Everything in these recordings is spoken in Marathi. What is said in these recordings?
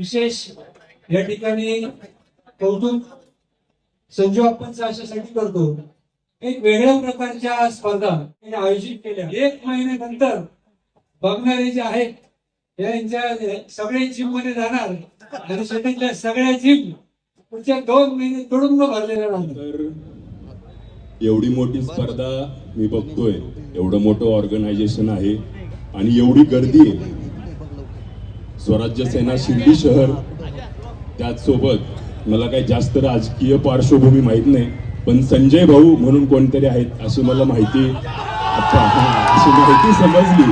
विशेष या ठिकाणी कौतुक संजू आपणचं अशासाठी करतो. एक वेगळ्या प्रकारच्या स्पर्धा आयोजित केल्या. एक महिन्यानंतर बघणारे जे आहेत यांच्या सगळे जिममध्ये जाणार आणि शेतीतल्या सगळ्या जिम पुढच्या दोन महिने तुडुंब भरलेल्या राहणार. एवढी मोठी स्पर्धा मी बघतोय. एवढं मोठं ऑर्गनायझेशन आहे आणि एवढी गर्दी आहे. स्वराज्य सेना शिर्डी शहर. त्याचसोबत मला काही जास्त राजकीय पार्श्वभूमी माहीत नाही पण संजय भाऊ म्हणून कोणतरी आहेत अशी मला माहिती अच्छा अशी माहिती समजली.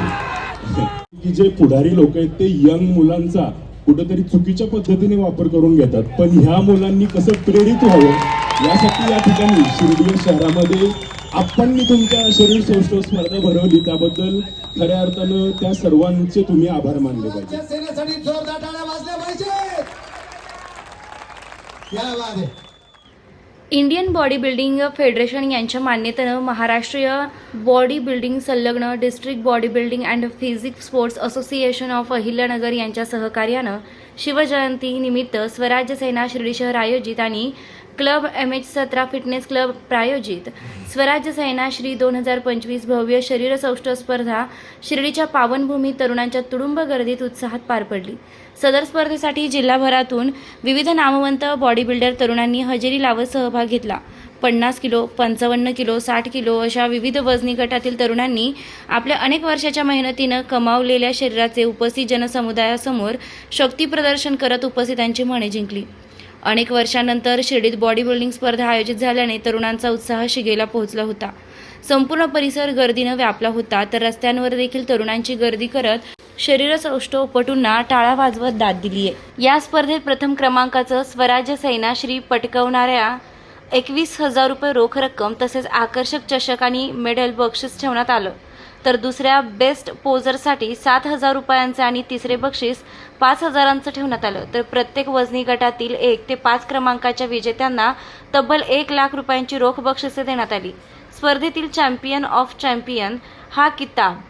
की जे पुढारी लोक आहेत ते यंग मुलांचा कुठेतरी चुकीच्या पद्धतीने वापर करून घेतात पण ह्या मुलांनी कसं प्रेरित व्हावं यासाठी या ठिकाणी शिर्डी शहरामध्ये आपण तुमच्या शरीर सौष्ठव स्पर्धा भरवली त्याबद्दल खऱ्या अर्थानं त्या सर्वांचे तुम्ही आभार मानले पाहिजे. राज्य सेनेसाठी जोरदार टाळ्या वाजल्या पाहिजे क्या बात आहे. इंडियन बॉडी बिल्डिंग फेडरेशन यांच्या मान्यतेनं महाराष्ट्रीय बॉडी बिल्डिंग संलग्न district body building and physique sports association of Ahilyanagar यांच्या सहकार्यानं शिवजयंती निमित्त स्वराज्य सेना शिर्डी शहर आयोजित आणि क्लब एम एच सतरा फिटनेस क्लब प्रायोजित. स्वराज्य सेना श्री दोन हजार पंचवीस भव्य शरीरसौष्ठ स्पर्धा शिर्डीच्या पावनभूमी तरुणांच्या तुडुंब गर्दीत उत्साहात पार पडली. सदर स्पर्धेसाठी जिल्हाभरातून विविध नामवंत बॉडी बिल्डर तरुणांनी हजेरी लावत सहभाग घेतला. पन्नास किलो पंचावन्न किलो साठ किलो अशा विविध वजनी गटातील तरुणांनी आपल्या अनेक वर्षाच्या मेहनतीनं कमावलेल्या शरीराचे उपस्थित जनसमुदायासमोर शक्ती प्रदर्शन करत उपस्थितांची मने जिंकली. अनेक वर्षांनंतर शिर्डीत बॉडी बिल्डिंग स्पर्धा आयोजित झाल्याने तरुणांचा उत्साह शिगेला पोहोचला होता. संपूर्ण परिसर गर्दीनं व्यापला होता तर रस्त्यांवर देखील तरुणांची गर्दी करत शरीर सौष्ठवपटूंना टाळा वाजवत दाद दिली आहे या स्पर्धेत प्रथम क्रमांकाचं स्वराज्य सैनाश्री पटकवणाऱ्या एकवीस हजार रुपये रोख रक्कम तसेच आकर्षक चषक आणि मेडल बक्षीस ठेवण्यात आलं. तर दुसऱ्या बेस्ट पोजरसाठी सात हजार रुपयांचे आणि तिसरे बक्षीस पाच हजारांचं ठेवण्यात आलं. तर प्रत्येक वजनी गटातील एक ते पाच क्रमांकाच्या विजेत्यांना तब्बल एक लाख रुपयांची रोख बक्षिसे देण्यात आली. स्पर्धेतील चॅम्पियन ऑफ चॅम्पियन हा किताब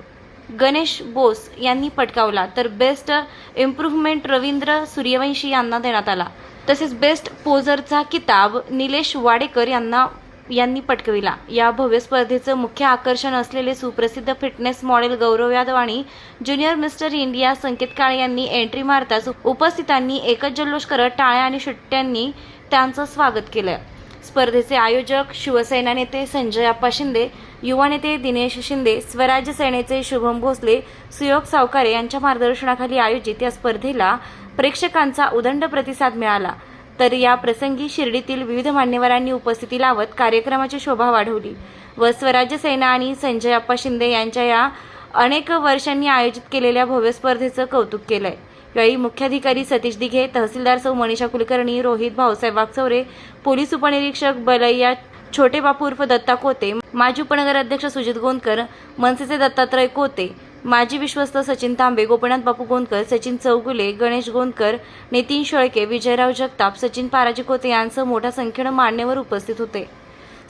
गणेश बोस यांनी पटकावला. तर बेस्ट इम्प्रूव्हमेंट रवींद्र सूर्यवंशी यांना देण्यात आला. तसेच बेस्ट पोजरचा किताब निलेश वाडेकर यांना यांनी पटकविला. या भव्य स्पर्धेचं मुख्य आकर्षण असलेले सुप्रसिद्ध फिटनेस मॉडेल गौरव यादव आणि junior mister India Sanket Kale यांनी एंट्री मारताच उपस्थितांनी एकच जल्लोष करत टाळ्या आणि शिट्ट्यांनी त्यांचं स्वागत केलं. स्पर्धेचे आयोजक शिवसेना नेते संजय आप्पा शिंदे युवा नेते दिनेश शिंदे स्वराज्य सेनेचे शुभम भोसले सुयोग सावकारे यांच्या मार्गदर्शनाखाली आयोजित या स्पर्धेला प्रेक्षकांचा उदंड प्रतिसाद मिळाला. तर या प्रसंगी शिर्डीतील विविध मान्यवरांनी उपस्थिती लावत कार्यक्रमाची शोभा वाढवली व स्वराज्य सेना आणि संजय अप्पा शिंदे यांच्या या अनेक वर्षांनी आयोजित केलेल्या भव्य स्पर्धेचं कौतुक केलंय. यावेळी मुख्याधिकारी सतीश दिघे तहसीलदार सौ मनीषा कुलकर्णी रोहित भाऊसाहेब वागचौरे पोलीस उपनिरीक्षक बलैया छोटे बापू उर्फ दत्ता कोते माजी उपनगर अध्यक्ष सुजित गोंदकर मनसेचे दत्तात्रय कोते माजी विश्वस्त सचिन तांबे गोपीनाथ बापू गोंदकर सचिन चौगुले गणेश गोंदकर नितीन शेळके विजयराव जगताप सचिन पाराजी कोते यांसह मोठ्या संख्येनं मान्यवर उपस्थित होते.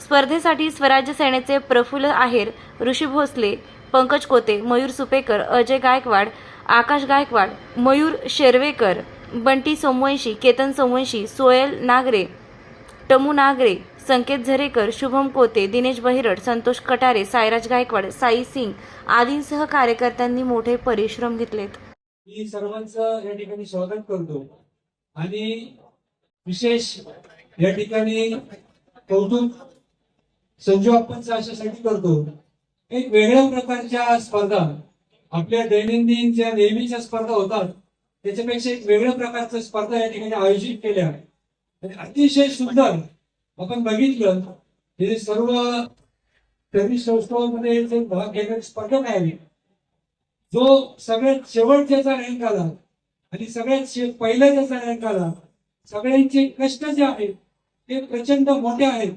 स्पर्धेसाठी स्वराज्य सेनेचे प्रफुल्ल आहेर ऋषी भोसले पंकज कोते मयूर सुपेकर अजय गायकवाड आकाश गायकवाड मयूर शेरवेकर बंटी सोमवंशी केतन सोमवंशी सोयल नागरे टमू नागरे संकेत झरेकर शुभम कोते दिनेश बहिरड संतोष कटारे सायराज गायकवाड साई सिंग आदींसह कार्यकर्त्यांनी मोठे परिश्रम घेतलेत. मी सर्वांचं या ठिकाणी स्वागत करतो. आणि विशेष या ठिकाणी कौतुक संजू आपणचं अशासाठी करतो. एक वेगळ्या प्रकारच्या स्पर्धा आपल्या दैनंदिन ज्या नेहमीच्या स्पर्धा होतात त्याच्यापेक्षा एक वेगळ्या प्रकारच्या स्पर्धा या ठिकाणी आयोजित केल्या. आणि अतिशय सुंदर आपण बघितलं हे सर्व तरी संस्थांमध्ये जे भाग घेणारे स्पर्धक आहे. जो सगळ्यात शेवटच्याचा रँक आला आणि सगळ्यात पहिला ज्याचा रँक आला. सगळ्यांचे कष्ट जे आहेत ते प्रचंड मोठे आहेत.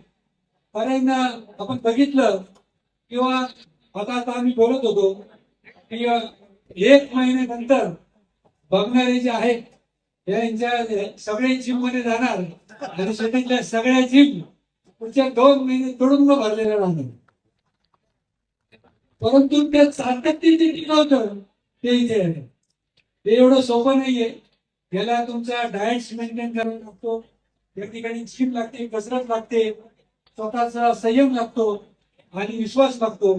कारण आपण बघितलं किंवा आता आता आम्ही बोलत होतो की एक महिन्यानंतर बघणारे जे आहेत यांच्या सगळे जिममध्ये जाणार आणि सगळ्या जिम पुढच्या दोन महिने तुडुंब भरलेला राहणार परंतु त्या सातत्य जे टिकवतं ते इथे आहे. ते एवढं सोपं नाहीये. याला तुमचा डाएट मेंटेन करावा लागतो. त्या ठिकाणी जिम लागते कसरत लागते. स्वतःचा संयम लागतो आणि विश्वास लागतो.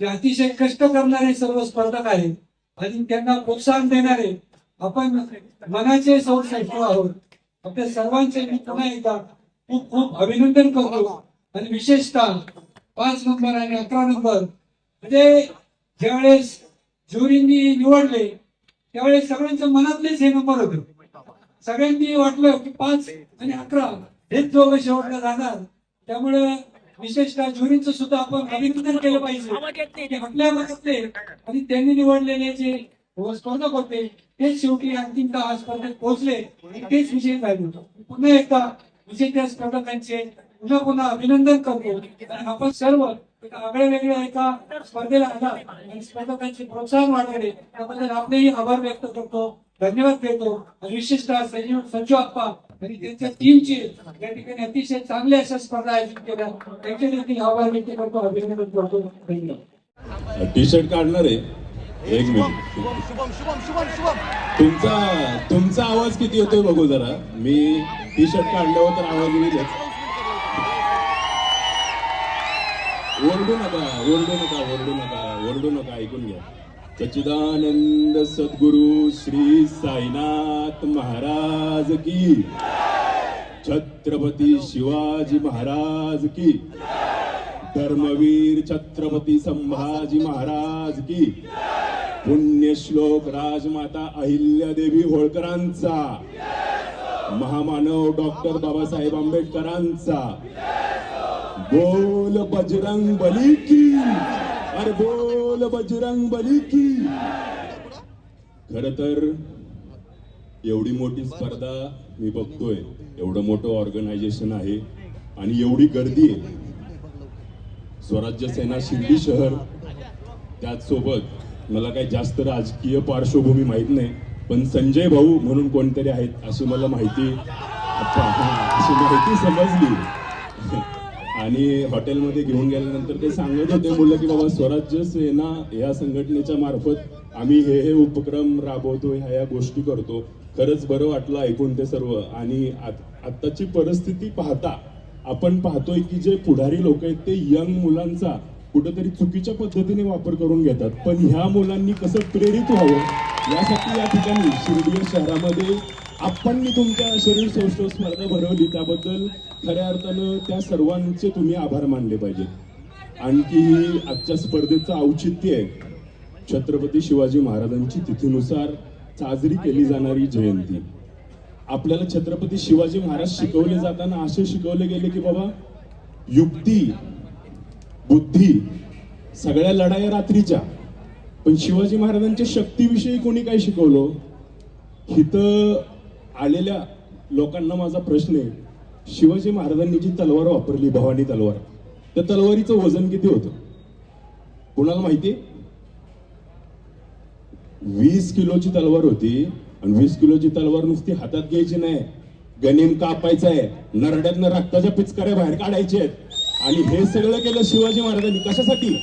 जे अतिशय कष्ट करणारे सर्व स्पर्धक आहेत आणि त्यांना प्रोत्साहन देणारे आपण मनाचे संश्रेष्ठ आहोत. आपल्या सर्वांचे मी पुन्हा एकदा खूप खूप अभिनंदन करतो. आणि विशेषतः पाच नंबर आणि अकरा नंबर. म्हणजे ज्यावेळेस ज्युरींनी निवडले त्यावेळेस सगळ्यांच्या मनातलेच हे नंबर होते. सगळ्यांनी वाटलं की पाच आणि अकरा हेच दोघं शेवटला जाणार. त्यामुळे विशेषतः ज्युरींचं सुद्धा आपण अभिनंदन केलं पाहिजे. आपल्या मनातले आणि त्यांनी निवडलेले जे स्पर्धक होते तेच शेवटी अंतिमतः आज स्पर्धेत पोहोचले. आणि तेच विजयी झाले पुन्हा एकदा विजेत्या स्पर्धकांचे पुन्हा पुन्हा अभिनंदन करतो. आणि आपण सर्व आगळ्या वेगळ्या एका स्पर्धेला आला आणि स्पर्धकांचे प्रोत्साहन वाढवले. त्याबद्दल आपलेही आभार व्यक्त करतो. धन्यवाद देतो. आणि विशेषतः संजीव संजू आप्पा आणि त्यांच्या टीमची या ठिकाणी अतिशय चांगल्या अशा स्पर्धा आयोजित केल्या. त्यांचे देखील आभार व्यक्त करतो. अभिनंदन करतो. धन्यवाद. टी शर्ट काढणार आहे एक मिनिट तुमचा तुमचा आवाज किती येतोय बघू जरा. मी टी शर्ट काढल्यावर तर आवाज येईलच ओरडू नका ओरडू नका ओरडू नका ओरडू नका ऐकून घ्या. सच्चिदानंद सद्गुरु श्री साईनाथ महाराज की. छत्रपती शिवाजी महाराज की. धर्मवीर छत्रपती संभाजी महाराज की. पुण्यश्लोक राजमाता अहिल्यादेवी होळकरांचा. महामानव डॉक्टर बाबासाहेब आंबेडकरांचा. बोल बजरंग बली की. अरे बोल बजरंग बली की. खर तर एवढी मोठी स्पर्धा मी बघतोय. एवढं मोठं ऑर्गनायझेशन आहे आणि एवढी गर्दी आहे. स्वराज्य सेना शिर्डी शहर त्याचसोबत मला काही जास्त राजकीय पार्श्वभूमी माहीत नाही पण संजय भाऊ म्हणून कोणतरी आहेत अशी मला माहिती अच्छा अशी माहिती समजली. आणि हॉटेलमध्ये घेऊन गेल्यानंतर ते सांगत होते बोललं की बाबा स्वराज्य सेना या संघटनेच्या मार्फत आम्ही हे हे उपक्रम राबवतो ह्या या गोष्टी करतो. खरंच बरं वाटलं ऐकून ते सर्व. आणि आत- आत्ताची परिस्थिती पाहता आपण पाहतोय की जे पुढारी लोक आहेत ते यंग मुलांचा कुठंतरी चुकीच्या पद्धतीने वापर करून घेतात. पण ह्या मुलांनी कसं प्रेरित व्हावं यासाठी या ठिकाणी शिर्डी शहरामध्ये आपण तुमच्या शरीर सौष्ठव स्पर्धा भरवली. त्याबद्दल खऱ्या अर्थानं त्या सर्वांचे तुम्ही आभार मानले पाहिजेत आणखी ही आजच्या स्पर्धेचं औचित्य आहे. छत्रपती शिवाजी महाराजांची तिथीनुसार साजरी केली जाणारी जयंती. आपल्याला छत्रपती शिवाजी महाराज शिकवले जाताना असे शिकवले गेले की बाबा युक्ती बुद्धी सगळ्या लढाया रात्रीच्या. पण शिवाजी महाराजांच्या शक्तीविषयी कोणी काय शिकवलं? इथं आलेल्या लोकांना माझा प्रश्न आहे. शिवाजी महाराजांनी जी तलवार वापरली भवानी तलवार त्या तलवारीचं वजन किती होतं? कुणाला माहिती वीस किलोची तलवार होती आणि वीस किलोची तलवार नुसती हातात घ्यायची नाही. गनिम कापायचा आहे. नरड्यातनं रक्ताच्या पिचकाऱ्या बाहेर काढायचे आहेत. आणि हे सगळं केलं शिवाजी महाराजांनी. कशासाठी?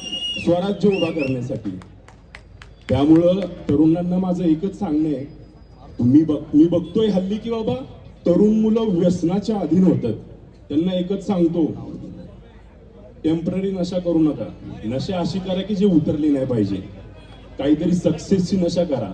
स्वराज्य उभा करण्यासाठी. त्यामुळं तरुणांना माझं एकच सांगणं आहे तुम्ही बघ मी बघतोय हल्ली की बाबा तरुण मुलं व्यसनाच्या अधीन होतात. त्यांना एकच सांगतो टेंपररी नशा करू नका. नशा अशी करा की जे उतरली नाही पाहिजे. काहीतरी सक्सेसची नशा करा.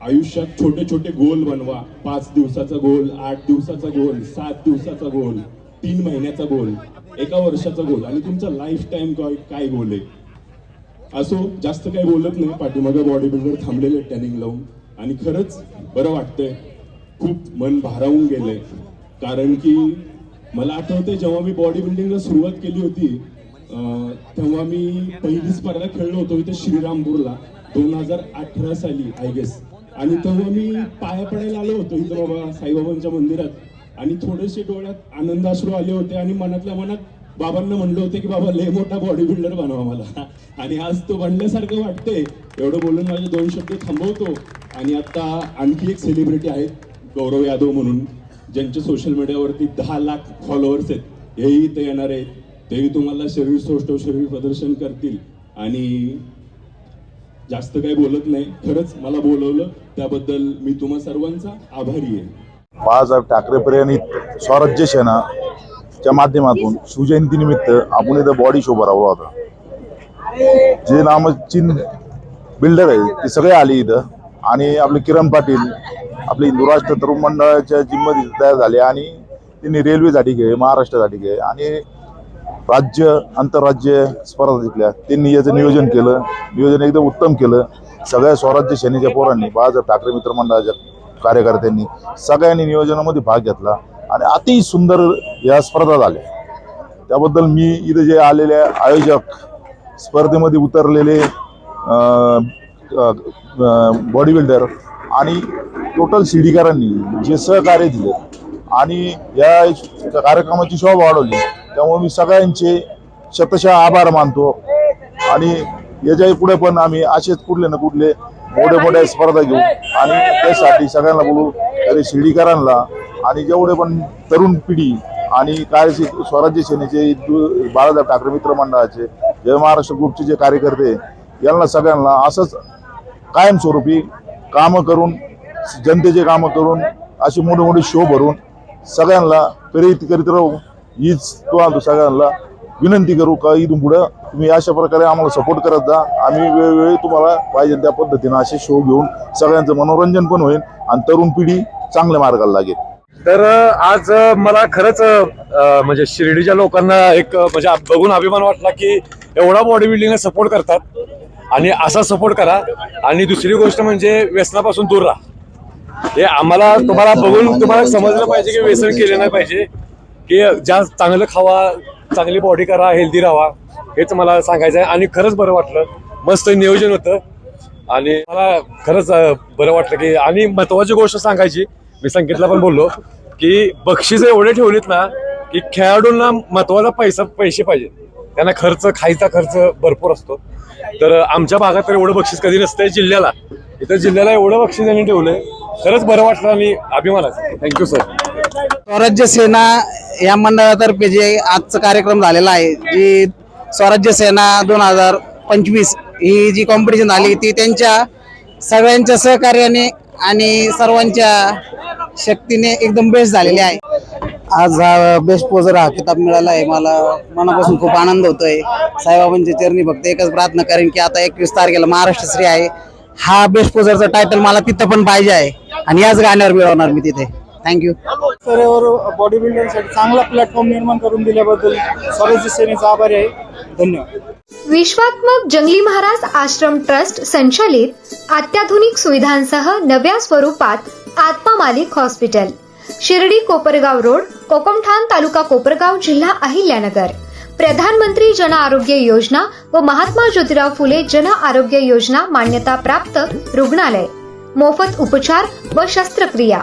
आयुष्यात छोटे छोटे गोल बनवा. पाच दिवसाचा गोल आठ दिवसाचा गोल सात दिवसाचा गोल तीन महिन्याचा गोल. एका वर्षाचा गोल आणि तुमचा लाईफ टाईम काय काय गोल आहे असो जास्त काही बोलत नाही. पाठीमागे बॉडी बिल्डर थांबलेले टॅनिंग लावून. आणि खरंच बरं वाटतंय. खूप मन भारावून गेलंय. कारण की मला आठवतंय जेव्हा मी बॉडी बिल्डिंगला सुरुवात केली होती तेव्हा मी पहिली स्पर्धा खेळलो होतो इथे श्रीरामपूरला दोन हजार अठरा साली आय गेस आणि तेव्हा मी पाया पडायला आलो होतो इथं बाबा साईबाबांच्या मंदिरात. आणि थोडेसे डोळ्यात आनंदाश्रू आले होते आणि मनातल्या मनात बाबांना म्हणलं होतं की बाबा लय मोठा बॉडी बिल्डर बनवा मला. आणि आज तो बनल्यासारखं वाटते एवढं बोलून माझे दोन शब्द थांबवतो. आणि आता आणखी एक सेलिब्रिटी आहेत गौरव यादव म्हणून ज्यांचे सोशल मीडियावरती दहा लाख फॉलोअर्स आहेत. हेही इथे येणार आहेत. तेही तुम्हाला शरीर सौष्ठव शरीर प्रदर्शन करतील. आणि जास्त काही बोलत नाही. खरंच मला बोलवलं त्याबद्दल मी तुम्हा सर्वांचा आभारी आहे. बाळासाहेब ठाकरे प्रेरणित स्वराज्य सेनाच्या माध्यमातून शिवजयंतीनिमित्त आपण इथं बॉडी शो भरावला होता. जे नामचीन बिल्डर आहे ते सगळे आले इथं. आणि आपले किरण पाटील आपले हिंदुराष्ट्र तरुण मंडळाच्या जिममध्ये तयार झाले आणि त्यांनी रेल्वेसाठी घे महाराष्ट्रासाठी घे आणि राज्य आंतरराज्य स्पर्धा जिंकल्या. त्यांनी याचं नियोजन केलं. नियोजन एकदम उत्तम केलं. सगळ्या स्वराज्य सेनेच्या पोरांनी बाळासाहेब ठाकरे मित्रमंडळाच्या कार्यकर्त्यांनी सगळ्यांनी नियोजनामध्ये भाग घेतला आणि अति सुंदर या स्पर्धा झाल्या. त्याबद्दल मी इथे जे आलेले आयोजक स्पर्धेमध्ये उतरलेले बॉडी बिल्डर आणि टोटल शिडीकरांनी जे सहकार्य दिले आणि या कार्यक्रमाची शोभा वाढवली त्यामुळे मी सगळ्यांचे शतशः आभार मानतो. आणि याच्यापुढे पण आम्ही असेच कुठले ना कुठले मोठे मोठ्या स्पर्धा घेऊ आणि त्यासाठी सगळ्यांना बोलू अरे शिर्डीकरांना आणि जेवढे पण तरुण पिढी आणि काय स्वराज्य सेनेचे बाळासाहेब ठाकरे मित्र मंडळाचे जय महाराष्ट्र ग्रुपचे जे कार्यकर्ते यांना सगळ्यांना असंच कायमस्वरूपी कामं करून जनतेचे कामं करून असे मोठे मोठे शो भरून सगळ्यांना प्रेरित करीत राहू. हीच तुम्हाला सगळ्यांना विनंती करू का इथून पुढं? तुम्ही अशा प्रकारे आम्हाला सपोर्ट करत जा. आम्ही वेळोवेळी तुम्हाला पाहिजे त्या पद्धतीनं असे शो घेऊन सगळ्यांचं मनोरंजन पण होईल आणि तरुण पिढी चांगल्या मार्गाला लागेल. तर आज मला खरंच म्हणजे शिर्डीच्या लोकांना एक म्हणजे बघून अभिमान वाटला की एवढा बॉडी बिल्डिंगला सपोर्ट करतात. आणि असा सपोर्ट करा. आणि दुसरी गोष्ट म्हणजे व्यसनापासून दूर राहा. हे आम्हाला तुम्हाला बघून तुम्हाला समजलं पाहिजे की व्यसन केलं नाही पाहिजे. की ज्या चांगलं खावा चांगली बॉडी करा हेल्दी राहा. हेच मला सांगायचं आहे आणि खरंच बरं वाटलं. मस्त नियोजन होतं. आणि मला खरंच बरं वाटलं की आणि महत्वाची गोष्ट सांगायची मी संकेतला पण बोललो की बक्षीस एवढे ठेवलेत ना की खेळाडूंना महत्त्वाचा पैसा पैसे पाहिजे त्यांना खर्च खायचा खर्च भरपूर असतो. तर आमच्या भागात तर एवढं बक्षीस कधी नसतंय जिल्ह्याला. इथं जिल्ह्याला एवढं बक्षीस त्यांनी ठेवलंय. खरंच बरं वाटलं आणि अभिमानाचं. थँक्यू सर स्वराज्य सेना या मंडळातर्फे जे आजचा कार्यक्रम झालेला आहे जी स्वराज्य सेना दोन हजार पंचवीस ही जी कॉम्पिटिशन झाली ती त्यांच्या सगळ्यांच्या सहकार्याने आणि सर्वांच्या शक्तीने एकदम बेस्ट झालेली आहे. आज हा बेस्ट पोजर हा किताब मिळाला आहे. मला मनापासून खूप आनंद होतोय. साईबाबांच्या चरणी फक्त एकच प्रार्थना करेन की आता एकवीस तारखेला महाराष्ट्र श्री आहे. हा बेस्ट पोजरचा टायटल मला तिथं पण पाहिजे आहे. आणि याच गाण्यावर मिळवणार मी तिथे. थँक्यू स्तरावर बॉडी बिल्डरसाठी चांगला प्लॅटफॉर्म निर्माण करून दिल्याबद्दल स्वराज्य सेनेचा आभारी आहे. धन्यवाद. विश्वात्मक जंगली महाराज आश्रम ट्रस्ट संचालित अत्याधुनिक सुविधांसह नव्या स्वरूपात आत्मा मालिक हॉस्पिटल शिर्डी कोपरगाव रोड कोकमठाण तालुका कोपरगाव जिल्हा अहिल्यानगर. प्रधानमंत्री जन आरोग्य योजना व महात्मा ज्योतिराव फुले जन आरोग्य योजना मान्यता प्राप्त रुग्णालय. मोफत उपचार व शस्त्रक्रिया.